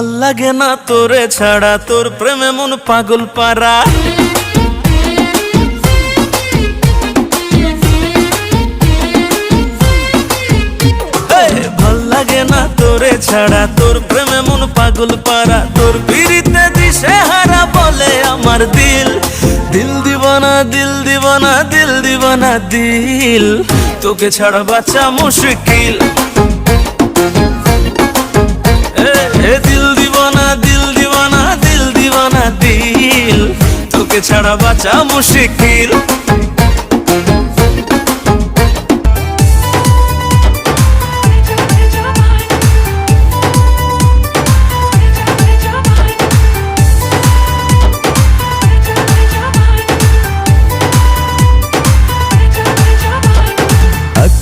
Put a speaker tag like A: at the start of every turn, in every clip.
A: ভালো লাগে না তোরে ছাড়া, তোর প্রেমে মন পাগল পারা ভালো লাগে না তোরে ছাড়া, তোর প্রেমে মন পাগল পারা তোর পিড়িতে দিশে হারা বলে আমার দিল। দিল দিবানা দিল দিবানা দিল দিবানা দিল। তোকে ছাড়া বাচ্চা মুশকিল। এ, দিল দিবানা দিল দিবানা দিল দিবানা দিল। তোকে ছাড়া বাঁচা মুশকিল।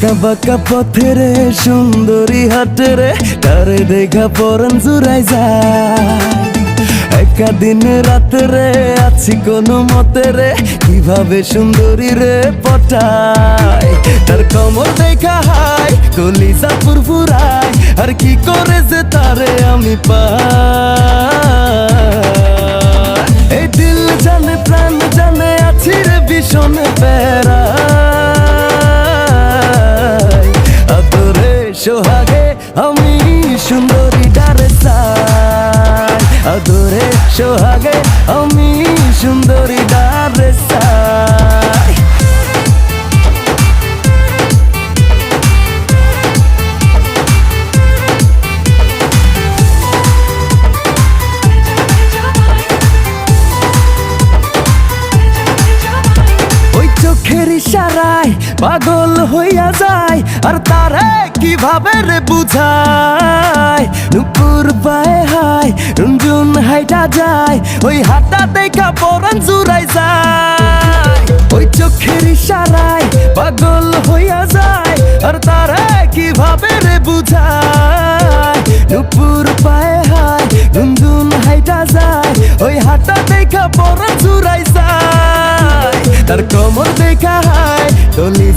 A: আঁকা বাঁকা পথে রে সুন্দরী হাটে রে দেখা পরন জুড়াই যায় একা দিন রাতে রে, আছি কোনো মতে রে, কীভাবে সুন্দরী রে পটাই তার কমর দেখা হাই কলিজা ফুরফুরাই আর কি করে যে তারে আমি পাই? এই দিল জানে, প্রাণ জানে, আছি রে ভীষণ বেড়াই আমি সুন্দরী ডারে সাই আদরে সোহাগে আমি চোখের ইশারায় পাগল হইয়া যায়। আর তারে কীভাবে রে বুঝায়? নুপুর পায়ে হায়, রঞ্জুন হাইটা যায়। ওই হাতটা দেখা পরান জুড়াই যায়। ওই চোখের ইশারায় পাগল হইয়া যায়। আর তারে কীভাবে রে বুঝায়? নুপুর পায়ে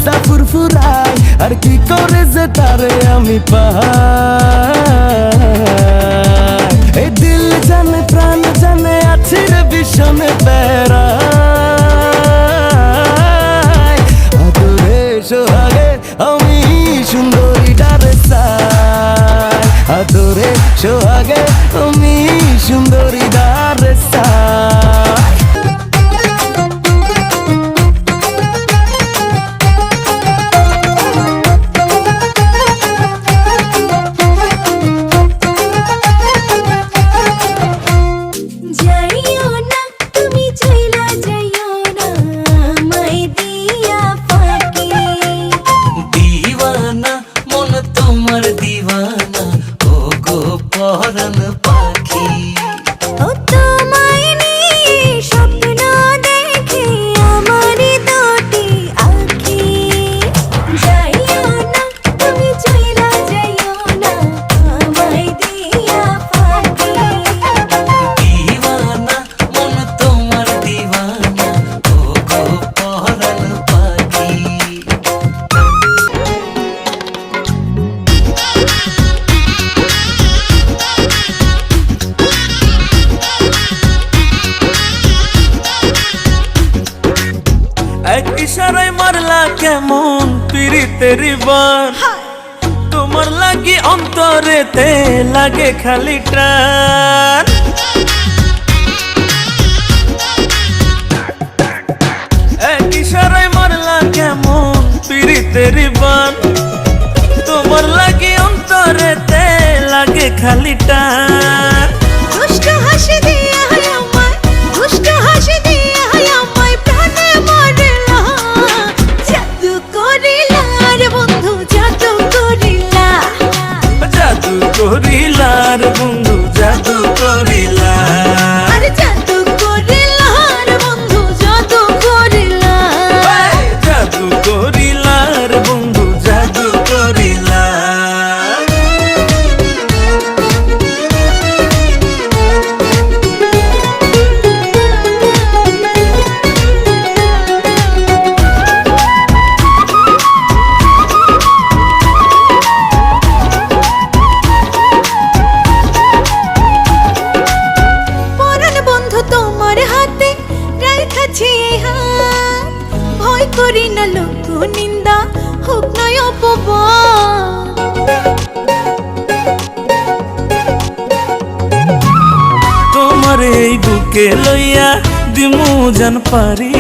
A: দলিতা ফুরফুরাই আর কি করে যে তারে আমি পাই? এই দিল জানে, প্রাণ জানে আছে রে আদরে সোহাগে, আমি সুন্দরী ডারে সাই আদরে সোহাগে কেমন পিরিতের বান তোমার লাগি অন্তরেতে লাগে খালি টান ইশারায় মারলা কেমন পিরিতের বান তোমার লাগি অন্তরেতে লাগে খালি টান
B: নিন্দা হোক অপবাদ
C: তোমার এই বুকে লইয়া দিমু জান পারি।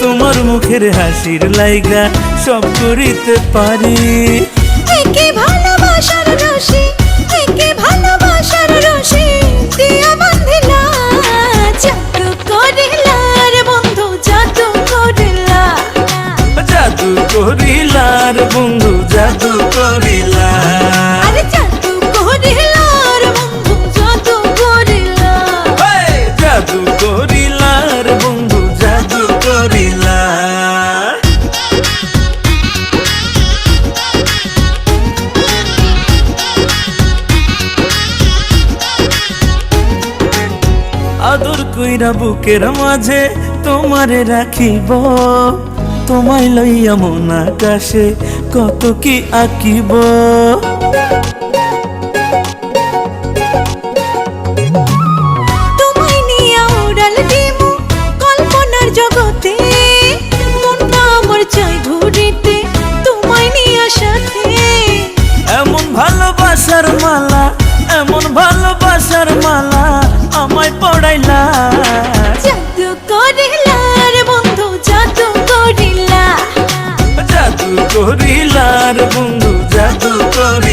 C: তোমার মুখের হাসির লাইগা সব করিতে পারি। কইরা বুকের মাঝে তোমারে রাখিব তোমায় লইয়া মন আকাশে কত কি আঁকিব।
B: করিলার বন্ধু জাদু
C: কর